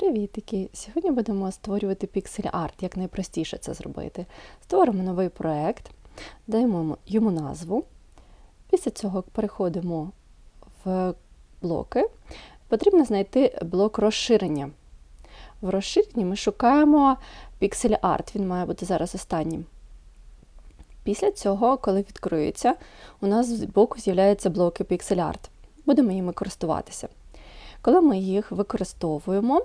Привітики! Сьогодні будемо створювати піксель арт, як найпростіше це зробити. Створимо новий проект, даємо йому назву. Після цього переходимо в блоки. Потрібно знайти блок розширення. В розширенні ми шукаємо піксель арт, він має бути зараз останнім. Після цього, коли відкриється, у нас з боку з'являються блоки піксель арт. Будемо їми користуватися. Коли ми їх використовуємо,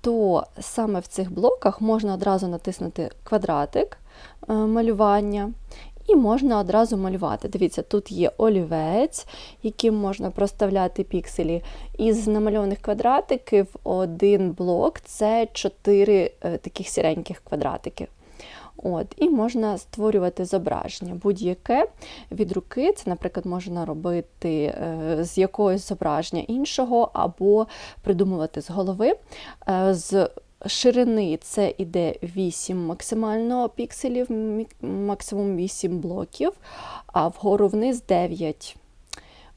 то саме в цих блоках можна одразу натиснути квадратик е, малювання, і можна одразу малювати. Дивіться, тут є олівець, яким можна проставляти пікселі. Із намальованих квадратиків один блок це 4 е, таких сіреньких квадратики. От, І можна створювати зображення будь-яке від руки. Це, наприклад, можна робити е, з якогось зображення іншого, або придумувати з голови. Е, з ширини це іде 8 максимально пікселів, максимум 8 блоків, а вгору вниз 9.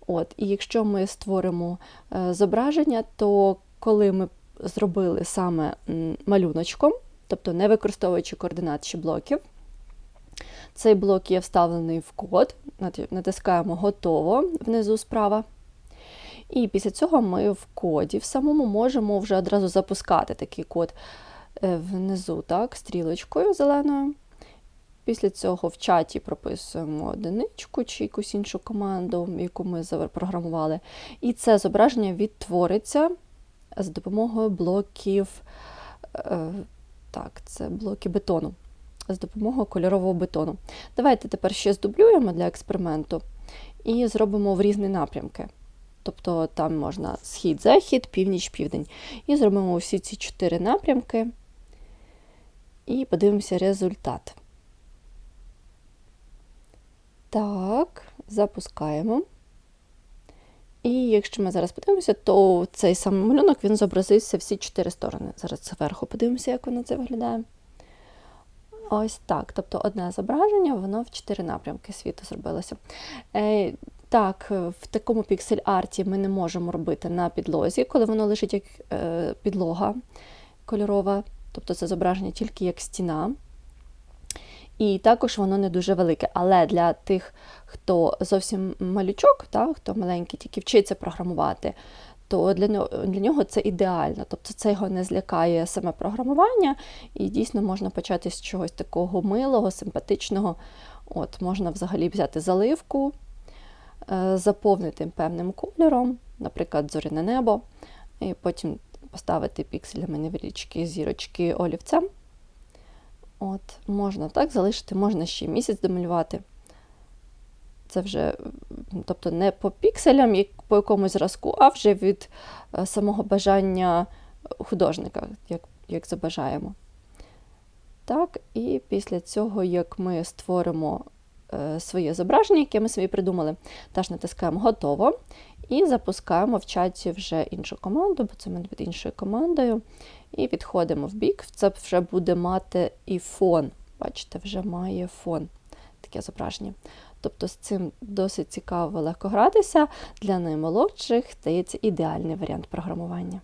От, І якщо ми створимо е, зображення, то коли ми зробили саме малюночком, тобто не використовуючи координат чи блоків. Цей блок є вставлений в код, натискаємо Готово внизу справа. І після цього ми в коді в самому можемо вже одразу запускати такий код е, внизу, так, стрілочкою зеленою. Після цього в чаті прописуємо одиничку чи якусь іншу команду, яку ми запрограмували. І це зображення відтвориться з допомогою блоків е, так, це блоки бетону з допомогою кольорового бетону. Давайте тепер ще здублюємо для експерименту і зробимо в різні напрямки. Тобто там можна схід-захід, північ-південь. І зробимо всі ці чотири напрямки і подивимося результат. Так, запускаємо. І якщо ми зараз подивимося, то цей самий малюнок він зобразився всі чотири сторони. Зараз зверху подивимося, як воно це виглядає. Ось так. Тобто одне зображення, воно в чотири напрямки світу зробилося. Е, Так, в такому піксель-арті ми не можемо робити на підлозі, коли воно лежить як е, підлога кольорова, тобто це зображення тільки як стіна. І також воно не дуже велике. Але для тих, хто зовсім малючок, та, хто маленький, тільки вчиться програмувати, то для нього, для нього це ідеально. Тобто це його не злякає саме програмування, і дійсно можна почати з чогось такого милого, симпатичного. От, Можна взагалі взяти заливку, е, заповнити певним кольором, наприклад, зоряне небо, і потім поставити пікселями невеличкі зірочки олівцем. От, Можна так залишити, можна ще місяць домалювати. Це вже, тобто, не по пікселям, як по якомусь зразку, а вже від е, самого бажання художника, як як забажаємо. Так, І після цього, як ми створимо е, своє зображення, яке ми собі придумали, теж натискаємо Готово і запускаємо в чаті вже іншу команду, бо це ми під іншою командою. І відходимо в бік. Це вже буде мати і фон. Бачите, вже має фон таке зображення. Тобто з цим досить цікаво легко гратися. Для наймолодших здається ідеальний варіант програмування.